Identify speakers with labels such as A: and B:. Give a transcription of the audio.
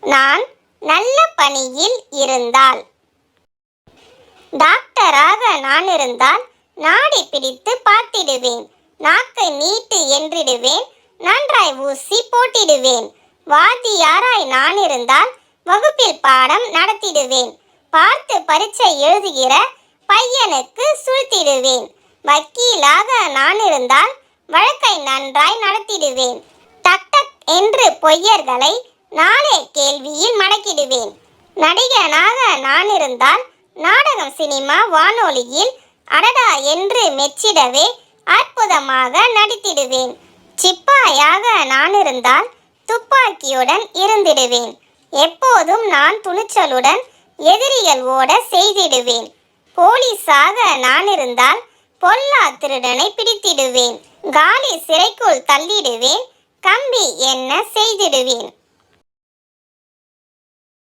A: நான் நல்ல பணியில் இருந்தால். டாக்டராக நான் இருந்தால் நாடி பிடித்து பார்த்திடுவேன். நாக்கை நீட்டு என்றிடுவேன். நன்றாய் ஊசி போட்டிடுவேன். வாத்தியாராய் நான் இருந்தால் வகுப்பில் பாடம் நடத்திடுவேன். பார்த்து பரீட்சை எழுதுகிற பையனுக்கு சுழ்த்திடுவேன். வக்கீலாக நான் இருந்தால் வழக்கை நன்றாய் நடத்திடுவேன். டக் டக் என்று பொய்யர்களை நாளே கேள்வியில் மடக்கிடுவேன். நடிகனாக நான் இருந்தால் நாடகம் சினிமா வானொலியில் அடடா என்று மெச்சிடவே அற்புதமாக நடித்திடுவேன். சிப்பாயாக நான் இருந்தால் துப்பாக்கியுடன் இருந்திடுவேன். எப்போதும் நான் துணிச்சலுடன் எதிரிகள் ஓட செய்திடுவேன். போலீஸாக நான் இருந்தால் பொல்லா திருடனை பிடித்திடுவேன். காலி சிறைக்குள் தள்ளிடுவேன். கம்பி என்ன செய்திடுவேன்.